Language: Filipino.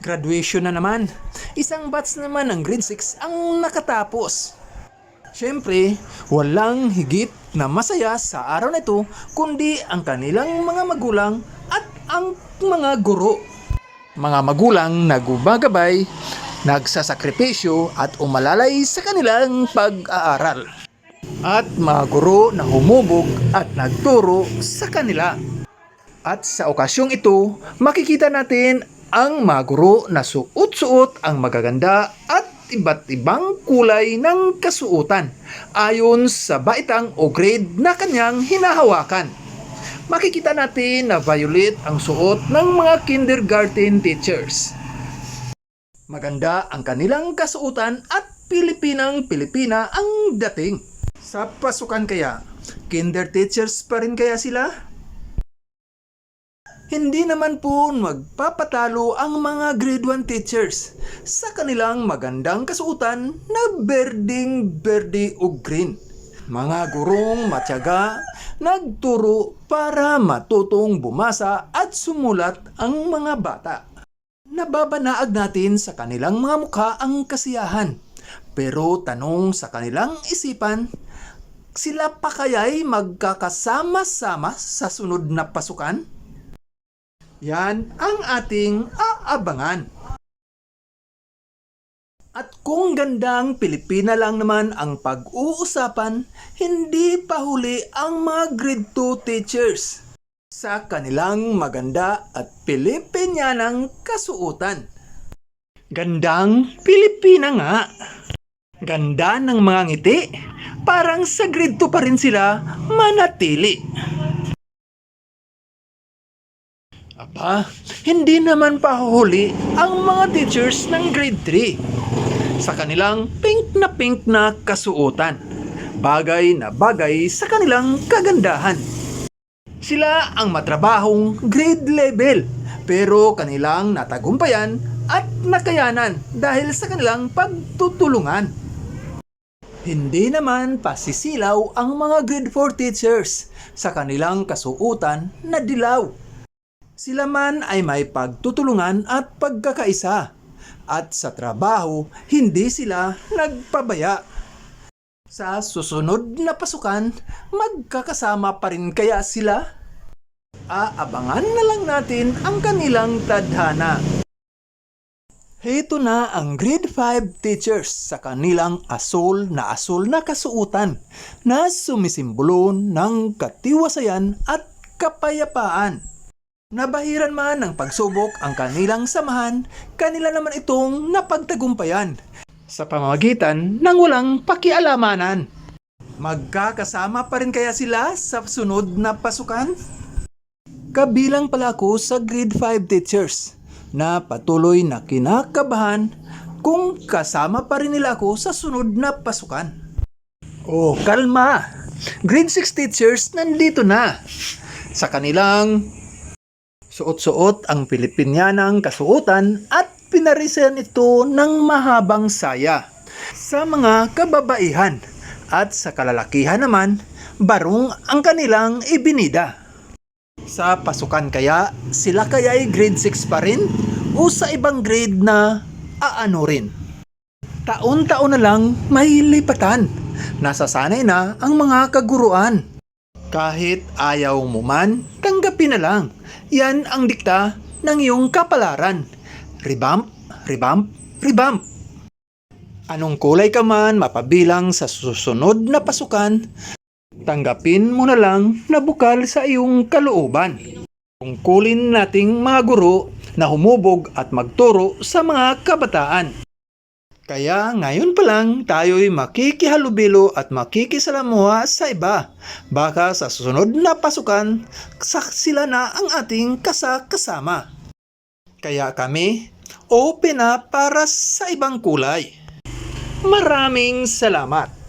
Graduation na naman. Isang batch naman ng grade 6 ang nakatapos. Siyempre, walang higit na masaya sa araw na ito kundi ang kanilang mga magulang at ang mga guro. Mga magulang na gumagabay, nagsasakripisyo at umalalay sa kanilang pag-aaral. At mga guro na humubog at nagturo sa kanila. At sa okasyong ito, makikita natin ang mga guro na suot-suot ang magaganda at iba't ibang kulay ng kasuotan ayon sa baitang o grade na kanyang hinahawakan. Makikita natin na violet ang suot ng mga kindergarten teachers. Maganda ang kanilang kasuotan at Pilipinang Pilipina ang dating. Sa pasukan kaya, kinder teachers pa rin kaya sila? Hindi naman po magpapatalo ang mga grade 1 teachers sa kanilang magandang kasuotan na berding berde o green. Mga gurong matyaga, nagturo para matutong bumasa at sumulat ang mga bata. Nababanaag natin sa kanilang mga mukha ang kasiyahan. Pero tanong sa kanilang isipan, sila pa kaya'y magkakasama-sama sa sunod na pasukan? Yan ang ating aabangan. At kung gandang Pilipina lang naman ang pag-uusapan, hindi pa huli ang mga grade 2 teachers sa kanilang maganda at Pilipinyanang kasuotan. Gandang Pilipina nga. Ganda ng mga ngiti. Parang sa grade 2 pa rin sila manatili. Aba, hindi naman pa huli ang mga teachers ng grade 3 sa kanilang pink na pink na kasuotan. Bagay na bagay sa kanilang kagandahan. Sila ang matrabahong grade level pero kanilang natagumpayan at nakayanan dahil sa kanilang pagtutulungan. Hindi naman pasisilaw ang mga grade 4 teachers sa kanilang kasuotan na dilaw. Sila man ay may pagtutulungan at pagkakaisa. At sa trabaho, hindi sila nagpabaya. Sa susunod na pasukan, magkakasama pa rin kaya sila? Aabangan na lang natin ang kanilang tadhana. Heto na ang grade 5 teachers sa kanilang asol na asol na kasuutan na sumisimbolo ng katiwasayan at kapayapaan. Nabahiran man ng pagsubok ang kanilang samahan, kanila naman itong napagtagumpayan sa pamamagitan ng walang pakialamanan. Magkakasama pa rin kaya sila sa sunod na pasukan? Kabilang pala ako sa grade 5 teachers na patuloy na kinakabahan kung kasama pa rin nila ako sa sunod na pasukan. Oh, kalma! Grade 6 teachers nandito na sa kanilang Suot-suot ang Pilipinyanang kasuotan at pinarisan ito ng mahabang saya sa mga kababaihan at sa kalalakihan naman barong ang kanilang ibinida. Sa pasukan kaya, sila kaya ay grade 6 pa rin o sa ibang grade na aano rin? Taon-taon na lang may lipatan. Nasasanay na ang mga kaguruan. Kahit ayaw mo man, tanggapin na lang. Yan ang dikta ng iyong kapalaran. Revamp, revamp, revamp. Anong kulay ka man mapabilang sa susunod na pasukan, tanggapin mo na lang na bukal sa iyong kalooban. Tungkulin nating mga guro na humubog at magturo sa mga kabataan. Kaya ngayon pa lang tayo'y makikihalubilo at makikisalamuha sa iba. Baka sa susunod na pasukan, sila na ang ating kasakasama. Kaya kami, open na para sa ibang kulay. Maraming salamat!